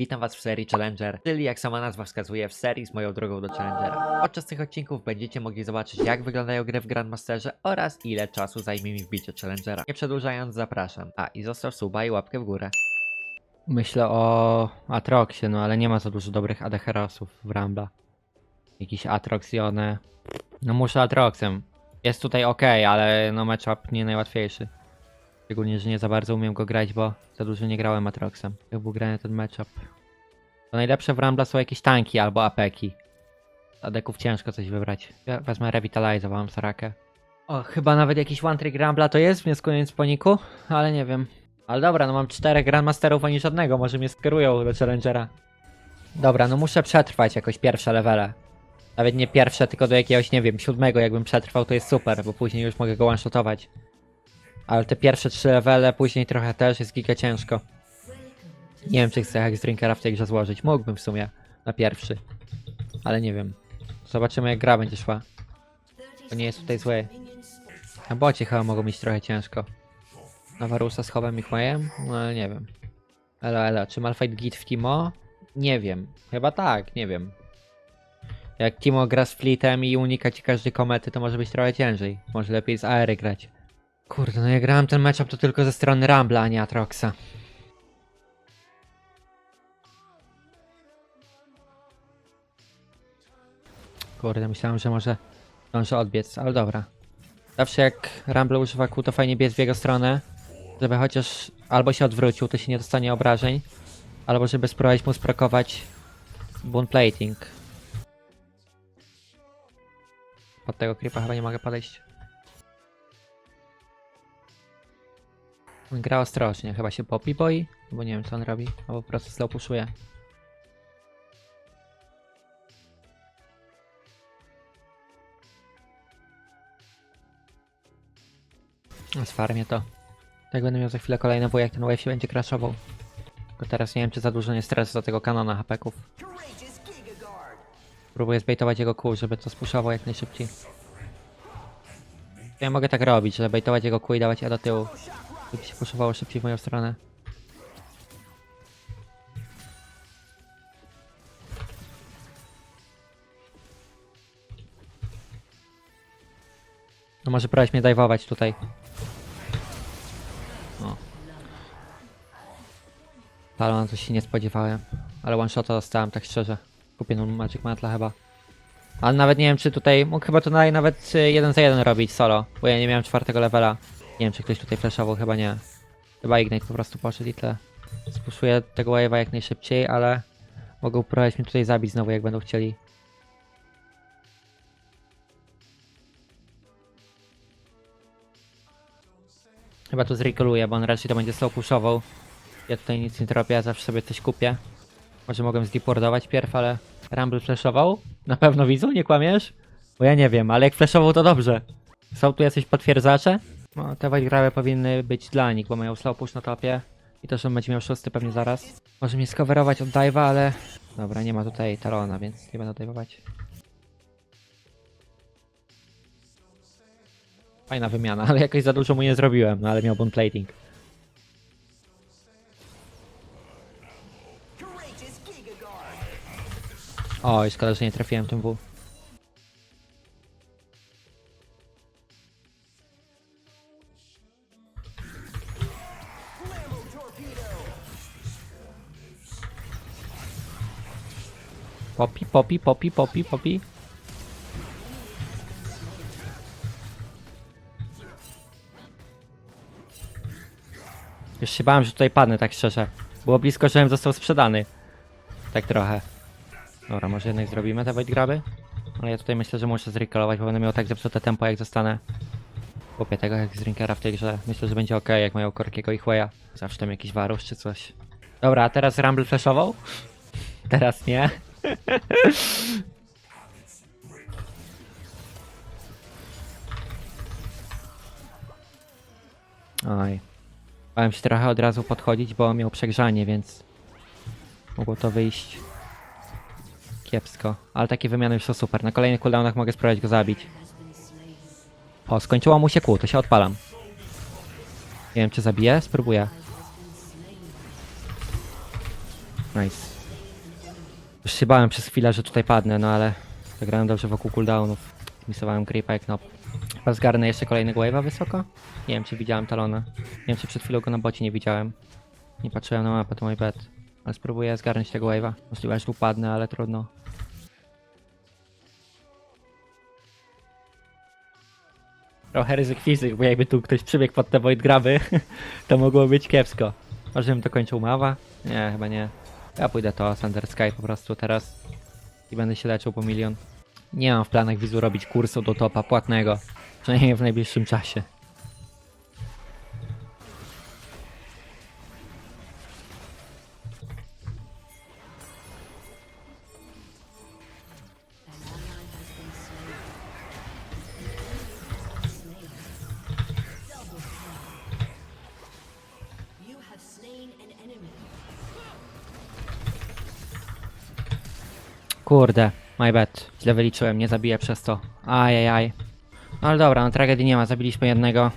Witam Was w serii Challenger, czyli jak sama nazwa wskazuje, w serii z moją drogą do Challengera. Podczas tych odcinków będziecie mogli zobaczyć jak wyglądają gry w Grandmasterze oraz ile czasu zajmie mi wbicie Challengera. Nie przedłużając, zapraszam. A i zostaw suba i łapkę w górę. Myślę o Atroxie, no ale nie ma za dużo dobrych ADHRosów w Rambla. Jakiś Atrox i one. No muszę Atroxem. Jest tutaj ok, ale no matchup nie najłatwiejszy. Szczególnie, że nie za bardzo umiem go grać, bo za dużo nie grałem Atroxem. Jak był grany ten matchup. To najlepsze w Rambla są jakieś tanki albo apeki. Z adeków ciężko coś wybrać. Ja wezmę Revitalize, mam Sarakę. O, chyba nawet jakiś one trick Rambla to jest, wnioskując po niku, ale nie wiem. Ale dobra, no mam czterech Grandmasterów, ani żadnego, może mnie skierują do Challengera. Dobra, no muszę przetrwać jakoś pierwsze levele. Nawet nie pierwsze, tylko do jakiegoś, nie wiem, siódmego jakbym przetrwał, to jest super, bo później już mogę go one-shotować. Ale te pierwsze trzy levele, później trochę też jest giga ciężko. Nie wiem, czy chcę Hex Drinkera w tej grze złożyć. Mógłbym w sumie, na pierwszy. Ale nie wiem. Zobaczymy jak gra będzie szła. To nie jest tutaj zły. Na bocie chyba mogą mieć trochę ciężko. Na Varusa z Howem i Huejem? No ale nie wiem. Elo, elo, czy Malfight git w Timo? Nie wiem. Chyba tak, nie wiem. Jak Timo gra z Fleetem i unika ci każdy komety, to może być trochę ciężej. Może lepiej z Aery grać. Kurde, no ja grałem ten matchup to tylko ze strony Rambla, a nie Atroxa. Kurde, myślałem, że może zdążę odbiec, ale dobra. Zawsze jak Rumble używa kół, to fajnie biec w jego stronę, żeby chociaż albo się odwrócił, to się nie dostanie obrażeń, albo żeby spróbować mu sprakować bone plating. Pod tego creepa chyba nie mogę podejść. Gra ostrożnie, chyba się popi boi, bo nie wiem co on robi, albo po prostu slow pushuje. Sfarmię to. Tak będę miał za chwilę kolejny wuj, jak ten wave się będzie crashował. Tylko teraz nie wiem, czy za dużo nie stresu do tego kanona hapeków. Próbuję zbejtować jego kół, żeby to spuszował jak najszybciej. Ja mogę tak robić, żeby bejtować jego kół i dawać E do tyłu. Żeby się puszowało szybciej w moją stronę. No może próbować mnie dajwować tutaj. O. Talon coś się nie spodziewałem. Ale one shota dostałem, tak szczerze. Kupię no Magic Mantla chyba. Ale nawet nie wiem, czy tutaj mógł chyba tutaj nawet y, jeden za jeden robić solo, bo ja nie miałem czwartego levela. Nie wiem, czy ktoś tutaj flashował, chyba nie. Chyba Ignite po prostu poszedł i tyle. Spuszuję tego wave'a jak najszybciej, ale mogą próbować mnie tutaj zabić znowu, jak będą chcieli. Chyba tu zrecalluję, bo on raczej to będzie slow pushował. Ja tutaj nic nie robię, ja zawsze sobie coś kupię. Może mogłem zdeportować pierw, ale Rumble flashował? Na pewno widzą, nie kłamiesz? Bo ja nie wiem, ale jak flashował to dobrze. Są tu jacyś potwierdzacze? No, te white powinny być dla nich, bo mają slow push na topie. I też on będzie miał szósty pewnie zaraz. Może mnie skowerować od dive'a, ale... Dobra, nie ma tutaj talona, więc nie będę dive'ować. Fajna wymiana, ale jakoś za dużo mu nie zrobiłem, no ale miał bone plating. Oj, szkoda, że nie trafiłem tym W. Popi, popi, popi, popi, popi. Już się bałem, że tutaj padnę, tak szczerze. Było blisko, żebym został sprzedany. Tak trochę. Dobra, może jednak zrobimy te white graby? Ale ja tutaj myślę, że muszę zrecallować, bo będę miał tak zepsute tempo, jak zostanę. Kupię tego jak z drinkera w tej grze. Myślę, że będzie ok, jak mają Korkiego i Hueya. Zawsze tam jakiś warus czy coś. Dobra, a teraz Rumble flashował? Teraz nie. Oj. Bałem się trochę od razu podchodzić, bo miał przegrzanie, więc mogło to wyjść kiepsko. Ale takie wymiany już są super. Na kolejnych cooldownach mogę spróbować go zabić. O, skończyło mu się kół, to się odpalam. Nie wiem, czy zabiję? Spróbuję. Nice. Już się bałem przez chwilę, że tutaj padnę, no ale zagrałem dobrze wokół cooldownów. Misowałem creepa jak nop. Chyba zgarnę jeszcze kolejnego wave'a wysoko? Nie wiem, czy widziałem talona. Nie wiem, czy przed chwilą go na bocie nie widziałem. Nie patrzyłem na mapę, to mój bet. Ale spróbuję zgarnąć tego wave'a. Możliwe, że tu padnę, ale trudno. Trochę ryzyk fizyk, bo jakby tu ktoś przybiegł pod te void graby, to mogło być kiepsko. Może bym to kończył mawa? Nie, chyba nie. Ja pójdę to Thunder Sky po prostu teraz i będę się leczył po milion. Nie mam w planach wizu robić kursu do topa płatnego, przynajmniej w najbliższym czasie. Kurde, my bad. Źle wyliczyłem, nie zabiję przez to. Ajajaj. No ale dobra, no tragedii nie ma, zabiliśmy jednego.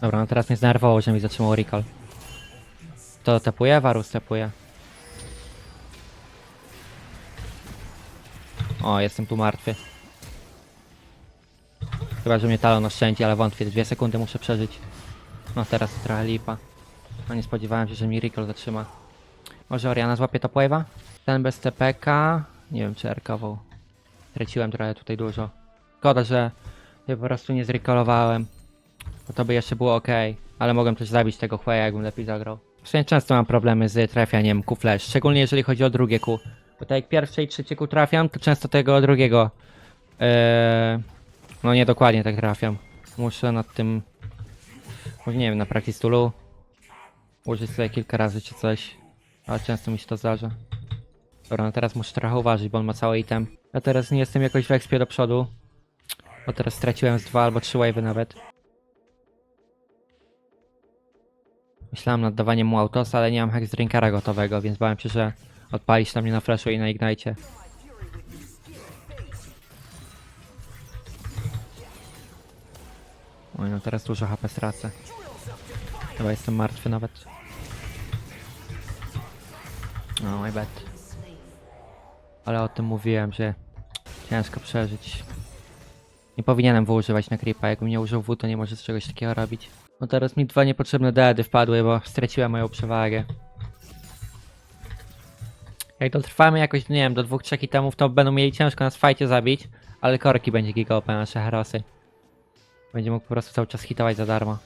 Dobra, no teraz mnie zdenerwowało, że mi zatrzymał recall. To tepuje? Varus tepuje. O, jestem tu martwy. Chyba, że mnie talon oszczędzi, ale wątpię. Dwie sekundy muszę przeżyć. No teraz trochę lipa. No nie spodziewałem się, że mi recall zatrzyma. Może Oriana złapie top wave'a? Ten bez TPK. Nie wiem czy erkował. Traciłem trochę tutaj dużo. Szkoda, że ja po prostu nie zrekolowałem. Bo to by jeszcze było ok. Ale mogłem też zabić tego Hueya, jakbym lepiej zagrał. Sumie często mam problemy z trafianiem Q flash. Szczególnie jeżeli chodzi o drugie Q. Bo tak jak pierwsze i trzecie Q trafiam, to często tego drugiego. Eee, no nie dokładnie tak trafiam. Muszę nad tym. Może nie wiem, na toolu. Użyć sobie kilka razy czy coś. Ale często mi się to zdarza. Dobra, no teraz muszę trochę uważać, bo on ma cały item. Ja teraz nie jestem jakoś w ekspie do przodu. Bo teraz straciłem z dwa albo trzy wave'y nawet. Myślałem nad dawaniem mu autosa, ale nie mam hex drinkera gotowego, więc bałem się, że odpalić na mnie na flashu i na ignite. Oj, no teraz dużo HP stracę. Chyba jestem martwy nawet. No, my bad. Ale o tym mówiłem, że ciężko przeżyć. Nie powinienem W używać na creepa. Jakbym nie użył W, to nie może z czegoś takiego robić. No teraz mi dwa niepotrzebne deady wpadły, bo straciłem moją przewagę. Jak dotrwamy jakoś, nie wiem, do dwóch, trzech itemów, to będą mieli ciężko nas w fajcie zabić, ale korki będzie giga nasze herosy. Będzie mógł po prostu cały czas hitować za darmo.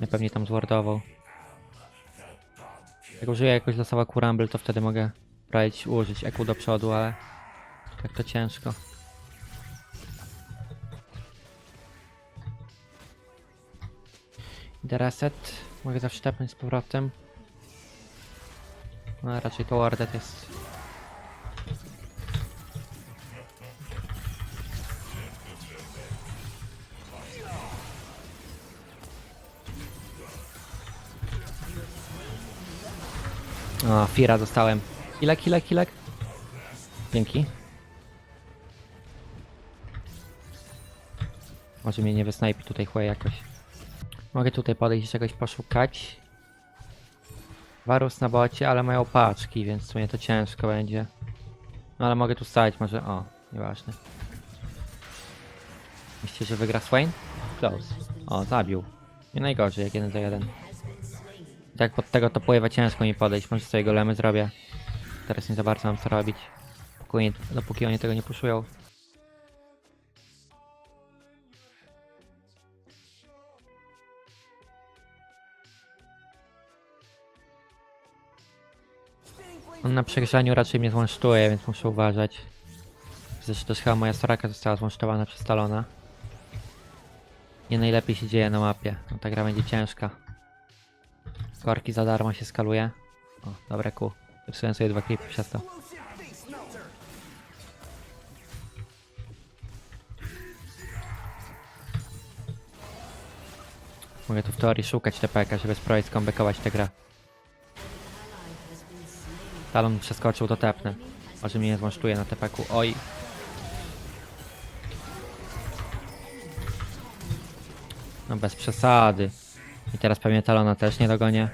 Ja pewnie tam zwardował. Jak użyję jakoś losowa Kurumble, to wtedy mogę próbować ułożyć EQ do przodu, ale tak to ciężko. Idę reset. Mogę zawsze tepnąć z powrotem. No raczej to wardet jest. O, Fira dostałem. Kilek, kilek, kilek. Dzięki. Może mnie nie wysnajpi tutaj chłe jakoś. Mogę tutaj podejść czegoś poszukać. Warus na bocie, ale mają paczki, więc w sumie to ciężko będzie. No ale mogę tu stać, może... O, nieważne. Myślicie, że wygra Swain? Close. O, zabił. Nie najgorzej, jak jeden za jeden. I tak pod tego to pływa ciężko mi podejść, może sobie golemy zrobię. Teraz nie za bardzo mam co robić. Dopóki, dopóki oni tego nie puszują. On na przegrzaniu raczej mnie złącztuje, więc muszę uważać. Zresztą też chyba moja soraka została złącztowana przez Talona. Nie najlepiej się dzieje na mapie. No ta gra będzie ciężka. Korki za darmo się skaluje. O, dobre ku. Zepsułem sobie dwa klipy przez to. Mogę tu w teorii szukać TPK, żeby spróbować skombekować tę grę. Talon przeskoczył, to tepnę. Może mnie nie złącztuje na tepeku. Oj. No bez przesady. I teraz pewnie Talona też nie dogonię.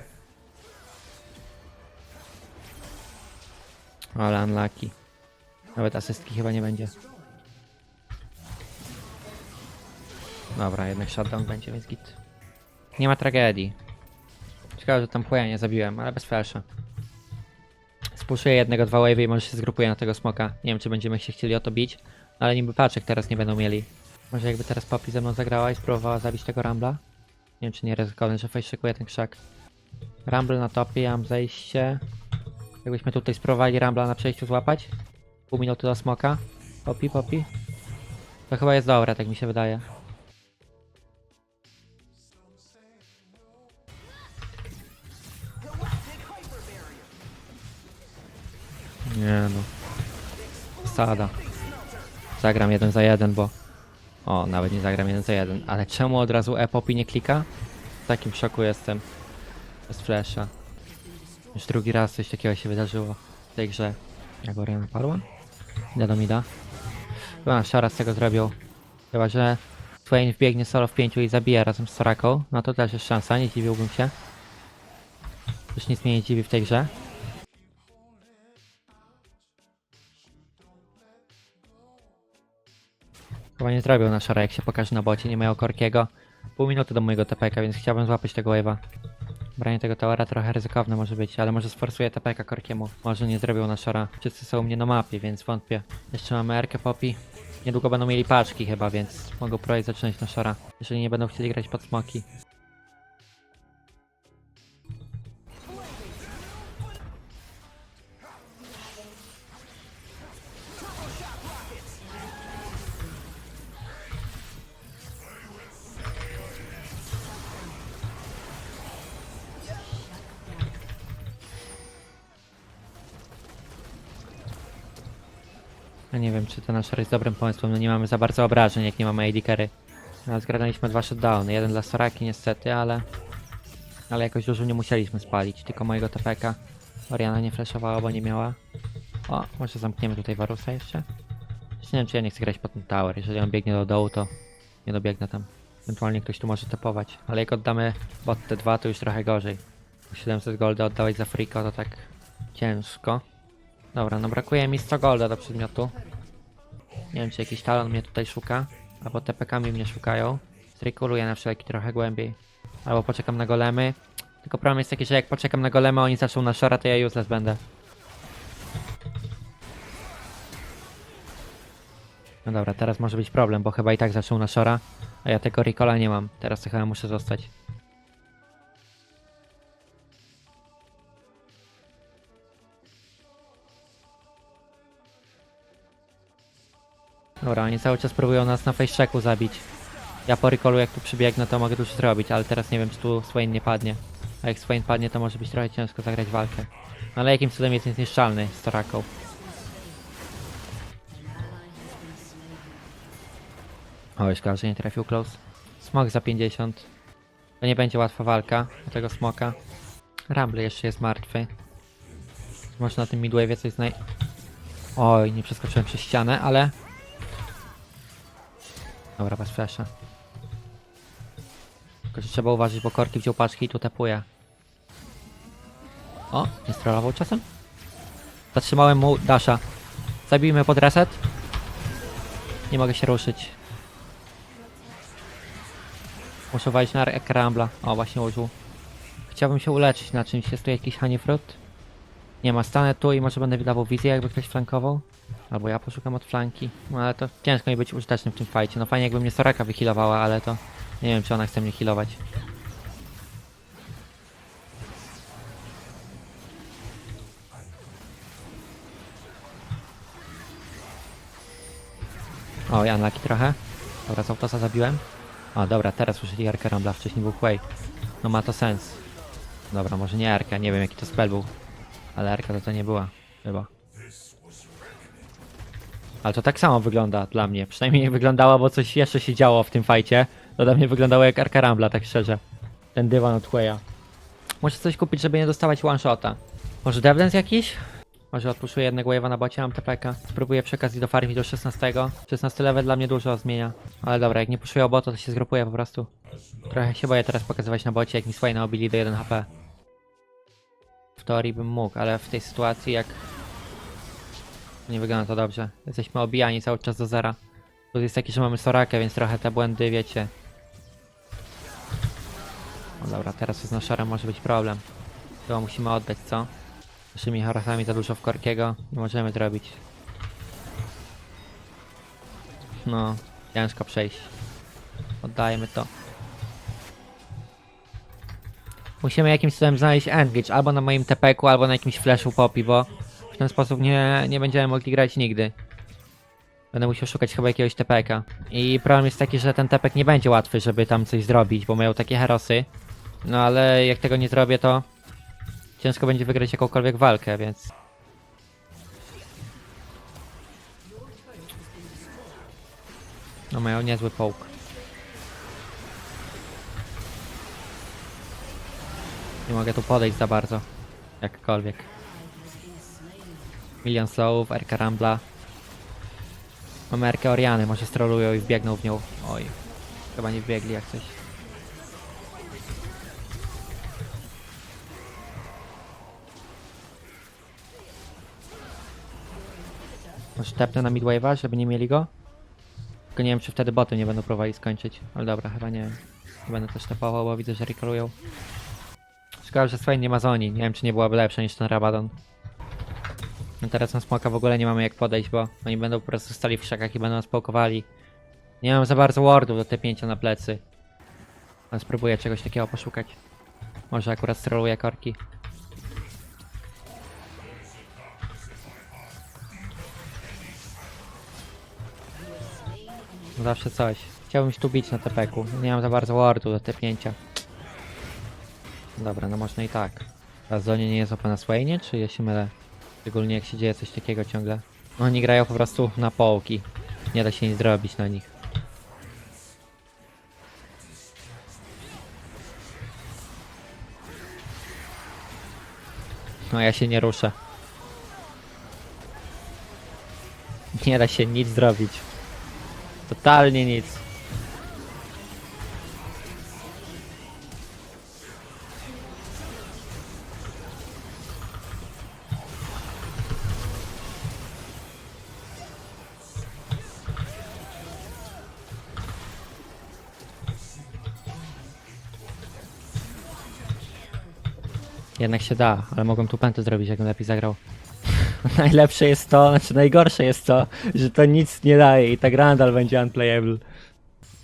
Ale unlucky. Nawet asystki chyba nie będzie. Dobra, jednak shutdown będzie, więc git. Nie ma tragedii. Ciekawe, że tam chuja nie zabiłem, ale bez flasha. Spuszuję jednego, dwa wave i może się zgrupuję na tego smoka. Nie wiem, czy będziemy się chcieli o to bić, ale niby paczek teraz nie będą mieli. Może jakby teraz Papi ze mną zagrała i spróbowała zabić tego Rambla? Nie wiem, czy nie ryzykowny, że face szykuje ten krzak. Rumble na topie, ja mam zejście. Jakbyśmy tutaj spróbowali Rambla na przejściu złapać. Pół minuty do smoka. Poppy, Poppy. To chyba jest dobre, tak mi się wydaje. Nie no. Sada. Zagram jeden za jeden, bo... O, nawet nie zagram jeden za jeden. Ale czemu od razu Epopi nie klika? W takim szoku jestem. Bez flasha. Już drugi raz coś takiego się wydarzyło w tej grze. Jak Oriana padła? Idę do mida. Chyba Shara z tego zrobił. Chyba, że Swain wbiegnie solo w pięciu i zabije razem z Soraką. No to też jest szansa, nie dziwiłbym się. Już nic mnie nie dziwi w tej grze. Chyba nie zrobił na szara, jak się pokaże na bocie, nie mają korkiego. Pół minuty do mojego TPK, więc chciałbym złapać tego wave'a. Branie tego towera trochę ryzykowne może być, ale może sforsuje TPK korkiemu. Może nie zrobił na szara. Wszyscy są u mnie na mapie, więc wątpię. Jeszcze mamy Erkę Poppy. Niedługo będą mieli paczki chyba, więc mogą próbować zaczynać na szara. Jeżeli nie będą chcieli grać pod smoki. Ja nie wiem, czy to nasz jest dobrym pomysłem. No nie mamy za bardzo obrażeń, jak nie mamy AD carry. No, zgraliśmy dwa shutdowny. Jeden dla Soraki niestety, ale... Ale jakoś dużo nie musieliśmy spalić. Tylko mojego TPK. Oriana nie flashowała, bo nie miała. O, może zamkniemy tutaj Varusa jeszcze? Jeszcze nie wiem, czy ja nie chcę grać pod ten tower. Jeżeli on biegnie do dołu, to nie dobiegnę tam. Ewentualnie ktoś tu może tapować. Ale jak oddamy bot T2, to już trochę gorzej. 700 golda oddawać za friko, to tak ciężko. Dobra, no brakuje mi 100 golda do przedmiotu. Nie wiem, czy jakiś talon mnie tutaj szuka, albo TPK-mi mnie szukają. Strykuluję na wszelki trochę głębiej. Albo poczekam na golemy. Tylko problem jest taki, że jak poczekam na golemy, a oni zaczną na shora, to ja useless będę. No dobra, teraz może być problem, bo chyba i tak zaczął na shora, a ja tego recola nie mam. Teraz to chyba muszę zostać. Dobra, oni cały czas próbują nas na face zabić. Ja po recallu jak tu przybiegnę to mogę dużo zrobić, ale teraz nie wiem czy tu Swain nie padnie. A jak Swain padnie to może być trochę ciężko zagrać walkę. No ale jakim cudem jest niezniszczalny z Toraką. O, szkoda, że nie trafił close. Smok za 50. To nie będzie łatwa walka o tego smoka. Rumble jeszcze jest martwy. Może na tym midwave'ie coś znaj... Oj, nie przeskoczyłem przez ścianę, ale Dobra, bez flasha. Tylko, że trzeba uważać, bo korki wziął paczki i tu tapuje. O, nie strollował czasem? Zatrzymałem mu dasha. Zabijmy pod reset. Nie mogę się ruszyć. Muszę walić na ekrambla. O, właśnie użył. Chciałbym się uleczyć na czymś. Jest tu jakiś honeyfruit? Nie ma, stanę tu i może będę wydawał wizję, jakby ktoś flankował. Albo ja poszukam od flanki. No ale to ciężko mi być użytecznym w tym fajcie. No fajnie jakby mnie Soraka wyhealowała, ale to... Nie wiem czy ona chce mnie healować. O, ja trochę. Dobra, z autosa zabiłem. O, dobra, teraz użyli Arkę Rambla, wcześniej był Quay. No ma to sens. Dobra, może nie Arka, nie wiem jaki to spell był. Ale Arka to to nie była, chyba. Ale to tak samo wygląda dla mnie. Przynajmniej nie wyglądało, bo coś jeszcze się działo w tym fajcie. To dla mnie wyglądało jak Arka Rambla, tak szczerze. Ten dywan od Quaya. Muszę coś kupić, żeby nie dostawać one shota. Może Devdance jakiś? Może odpuszuję jednego wave'a na bocie, mam TPK. Spróbuję przekazać do farmi do 16. 16 level dla mnie dużo zmienia. Ale dobra, jak nie puszuję oboto, to się zgrupuję po prostu. Trochę się boję teraz pokazywać na bocie, jak mi Swaina obili do 1 HP. Teorii bym mógł, ale w tej sytuacji jak Nie wygląda to dobrze. Jesteśmy obijani cały czas do zera. Tu jest taki, że mamy Sorakę, więc trochę te błędy, wiecie. No dobra, teraz z naszarem może być problem. Chyba musimy oddać, co? Naszymi harasami za dużo w Korkiego nie możemy zrobić. No, ciężko przejść. Oddajemy to. Musimy jakimś cudem znaleźć engage, albo na moim tepeku, albo na jakimś flashu popi, bo w ten sposób nie, nie będziemy mogli grać nigdy. Będę musiał szukać chyba jakiegoś tepeka. I problem jest taki, że ten tepek nie będzie łatwy, żeby tam coś zrobić, bo mają takie herosy. No ale jak tego nie zrobię, to ciężko będzie wygrać jakąkolwiek walkę, więc... No mają niezły połk. Nie mogę tu podejść za bardzo. Jakkolwiek. Milion slowów, Erka Rambla. Mamy Erkę Oriany, może strolują i wbiegną w nią. Oj. Chyba nie wbiegli jak coś. Może tepnę na midwave'a, żeby nie mieli go? Tylko nie wiem, czy wtedy boty nie będą próbowali skończyć. Ale dobra, chyba nie. Nie będę też tapował, bo widzę, że recallują. Szkoda, że Swain nie ma zoni. Nie wiem, czy nie byłaby lepsza niż ten Rabadon. No teraz na smoka w ogóle nie mamy jak podejść, bo oni będą po prostu stali w krzakach i będą nas pałkowali. Nie mam za bardzo wardów do T5 na plecy. Ale spróbuję czegoś takiego poszukać. Może akurat stroluję korki. No zawsze coś. Chciałbym się tu bić na tepeku. Nie mam za bardzo wardu do T5. Dobra, no można i tak. A Zonie nie jest OP na Swainie, czy ja się mylę? Szczególnie jak się dzieje coś takiego ciągle. Oni grają po prostu na połki. Nie da się nic zrobić na nich. No ja się nie ruszę. Nie da się nic zrobić. Totalnie nic. Jednak się da, ale mogłem tu pętę zrobić, jakbym lepiej zagrał. Najlepsze jest to, znaczy najgorsze jest to, że to nic nie daje i tak Randall będzie unplayable.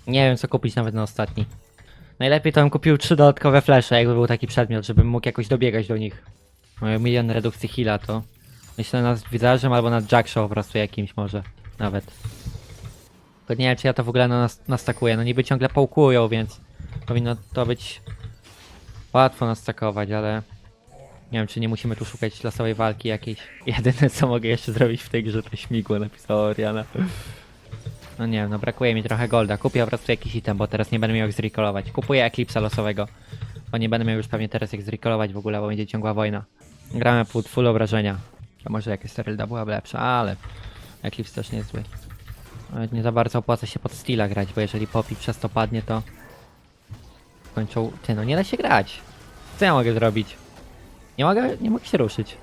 Nie wiem co kupić nawet na ostatni. Najlepiej to bym kupił trzy dodatkowe flesze, jakby był taki przedmiot, żebym mógł jakoś dobiegać do nich. Mają milion redukcji heala to. Myślę nad wizażem albo nad Jackshaw po prostu jakimś może. Nawet. Tylko nie wiem czy ja to w ogóle na nas nastakuję. No niby ciągle połkują, więc powinno to być łatwo nastakować, ale nie wiem, czy nie musimy tu szukać losowej walki jakiejś. Jedyne co mogę jeszcze zrobić w tej grze to śmigło, napisała Oriana. No nie wiem, no brakuje mi trochę golda. Kupię po prostu jakiś item, bo teraz nie będę miał jak zrecallować. Kupuję Eclipse'a losowego, bo nie będę miał już pewnie teraz jak zrecallować w ogóle, bo będzie ciągła wojna. Gramy pod full obrażenia. A może jakaś Sterylda byłaby lepsza, ale Eclipse też niezły. Nawet nie za bardzo opłaca się pod Steela grać, bo jeżeli Poppy przez to padnie, to kończą... Ty, no nie da się grać. Co ja mogę zrobić? Nie mogę, nie mogę się ruszyć.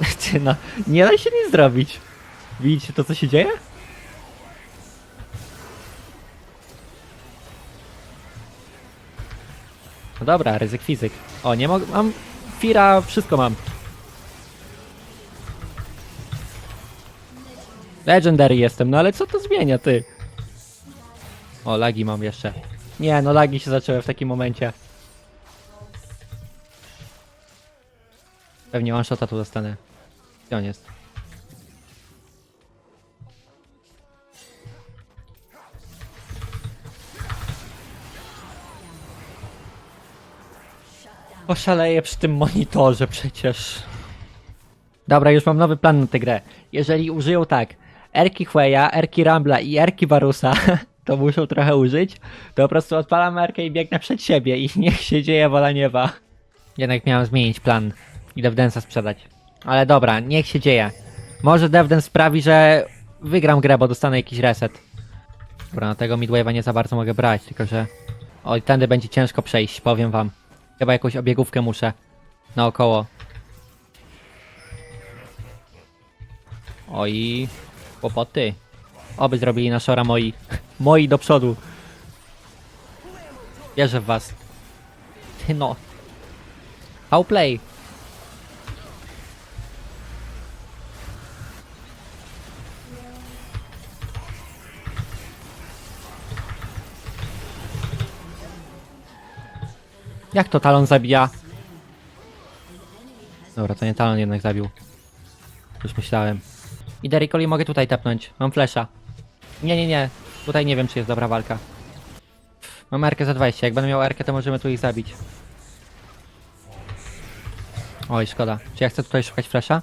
Ty no, nie da się nic zrobić. Widzicie to, co się dzieje? No dobra, ryzyk fizyk. O, nie mogę, mam Fira, wszystko mam. Legendary jestem, no ale co to zmienia, ty? O, lagi mam jeszcze. Nie, no lagi się zaczęły w takim momencie. Pewnie one shota tu dostanę. Gdzie on jest? Oszaleję przy tym monitorze przecież. Dobra, już mam nowy plan na tę grę. Jeżeli użyją tak Erki Hueya, Erki Rambla i Erki Barusa, to muszą trochę użyć, to po prostu odpalam Erkę i biegnę przed siebie i niech się dzieje wola nieba. Jednak miałem zmienić plan i DevDance'a sprzedać. Ale dobra, niech się dzieje. Może DevDance sprawi, że wygram grę, bo dostanę jakiś reset. Dobra, na tego midwave'a nie za bardzo mogę brać, tylko że... Oj, tędy będzie ciężko przejść, powiem wam. Chyba jakąś obiegówkę muszę. Naokoło. Oj, kłopoty. Oby zrobili na szora moi. Moi do przodu. Wierzę w was. Ty no. How play. Jak to talon zabija? Dobra, to nie talon jednak zabił. Już myślałem. Idę Ricoli, mogę tutaj tepnąć. Mam flesza. Nie, nie, nie. Tutaj nie wiem, czy jest dobra walka. Mam Erkę za 20. Jak będę miał Erkę, to możemy tu ich zabić. Oj, szkoda. Czy ja chcę tutaj szukać flesza?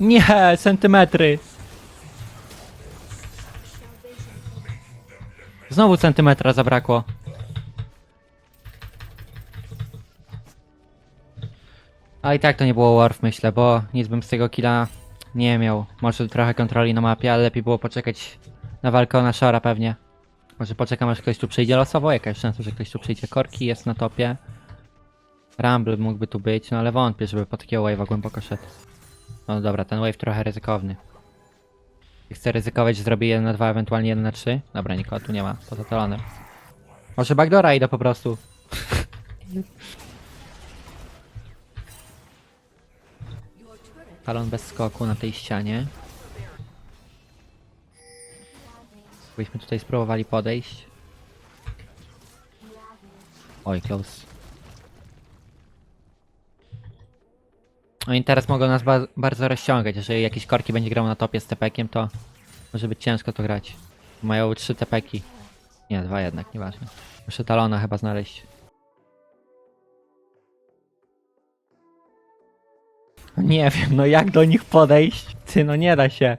Nie, centymetry. Znowu centymetra zabrakło. A i tak to nie było Warf, myślę, bo nic bym z tego killa nie miał. Może trochę kontroli na mapie, ale lepiej było poczekać na walkę na Shora pewnie. Może poczekam aż ktoś tu przyjdzie losowo, jakaś szansa, że ktoś tu przyjdzie. Korki jest na topie. Rumble mógłby tu być, no ale wątpię, żeby po takiego wave'a głęboko szedł. No dobra, ten wave trochę ryzykowny. Chcę ryzykować, zrobię 1 na 2, ewentualnie 1 na 3. Dobra, nikogo tu nie ma, poza talonem. Może backdora idę po prostu. Talon bez skoku na tej ścianie. Byśmy tutaj spróbowali podejść. Oj, close. Oni teraz mogą nas ba bardzo rozciągać. Jeżeli jakieś korki będzie grał na topie z tepekiem, to może być ciężko to grać. Mają trzy tepeki. Nie, dwa jednak, nieważne. Muszę talona chyba znaleźć. Nie wiem, no jak do nich podejść? Ty, no nie da się.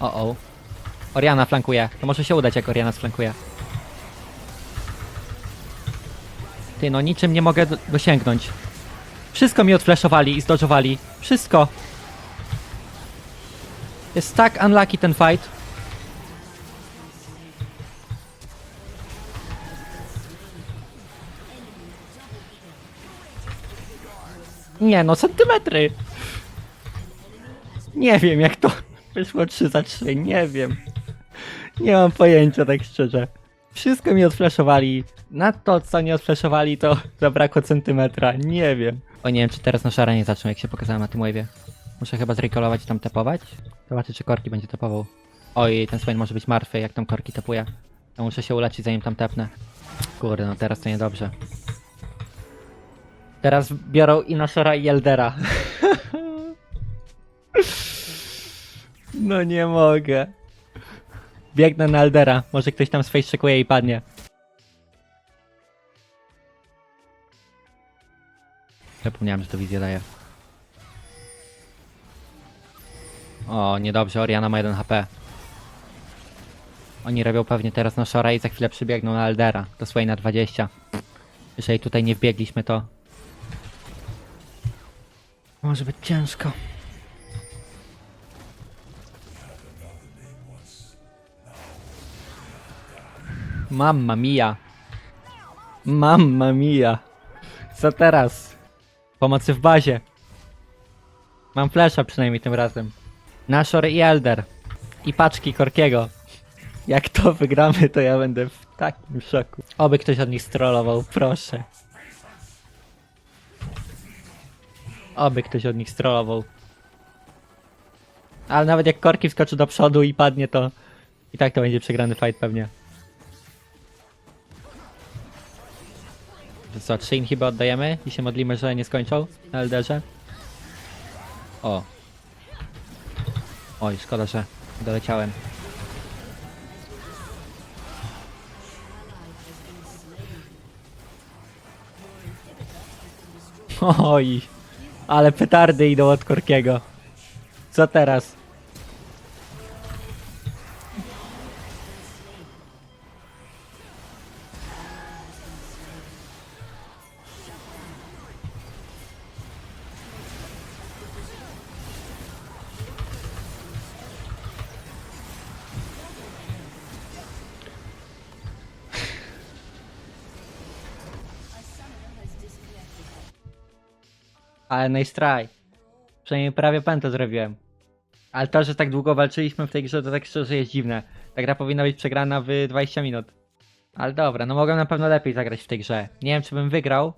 O, o. Oriana flankuje. To może się udać, jak Oriana sflankuje. Ty, no niczym nie mogę do dosięgnąć. Wszystko mi odflashowali i zdodżowali. Wszystko. Jest tak unlucky ten fight. Nie no, centymetry. Nie wiem jak to wyszło 3 za 3, nie wiem. Nie mam pojęcia tak szczerze. Wszystko mi odflashowali. Na to co nie odflashowali to zabrakło centymetra, nie wiem. O nie wiem czy teraz na szara nie zaczną jak się pokazałem na tym wave'ie. Muszę chyba zrecallować i tam tapować. Zobaczę czy Korki będzie tapował. Oj, ten Swain może być martwy jak tam Korki tapuje. Ja muszę się uleczyć zanim tam tepnę. Kurde, no teraz to niedobrze. Teraz biorą i Nashora i Eldera. No nie mogę. Biegnę na Eldera. Może ktoś tam face szykuje i padnie. Zapomniałem, że to wizję daje. O, niedobrze, Oriana ma 1 HP. Oni robią pewnie teraz na Shora i za chwilę przybiegną na Eldera. To Sway na 20. Jeżeli tutaj nie wbiegliśmy, to... Może być ciężko. Mamma mia. Mamma mia. Co teraz? Pomocy w bazie. Mam flesza przynajmniej tym razem. Nashor i Elder. I paczki Korkiego. Jak to wygramy, to ja będę w takim szoku. Oby ktoś od nich strollował, proszę. Oby ktoś od nich strollował. Ale nawet jak Korki wskoczy do przodu i padnie, to i tak to będzie przegrany fight pewnie. To co, trzy chyba oddajemy i się modlimy, że nie skończą na Elderze? O. Oj, szkoda, że doleciałem. Oj, ale petardy idą od Korkiego. Co teraz? Ale nice try. Przynajmniej prawie pętę zrobiłem. Ale to, że tak długo walczyliśmy w tej grze, to tak szczerze jest dziwne. Ta gra powinna być przegrana w 20 minut. Ale dobra, no mogłem na pewno lepiej zagrać w tej grze. Nie wiem, czy bym wygrał,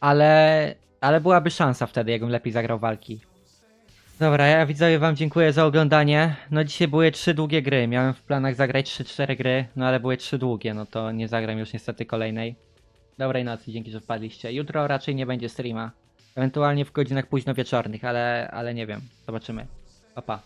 ale, ale byłaby szansa wtedy, jakbym lepiej zagrał walki. Dobra, ja widzowie wam dziękuję za oglądanie. No dzisiaj były trzy długie gry. Miałem w planach zagrać 3-4 gry, no ale były trzy długie, no to nie zagram już niestety kolejnej. Dobrej nocy, dzięki, że wpadliście. Jutro raczej nie będzie streama. Ewentualnie w godzinach późno wieczornych, ale, ale nie wiem. Zobaczymy. Pa, pa.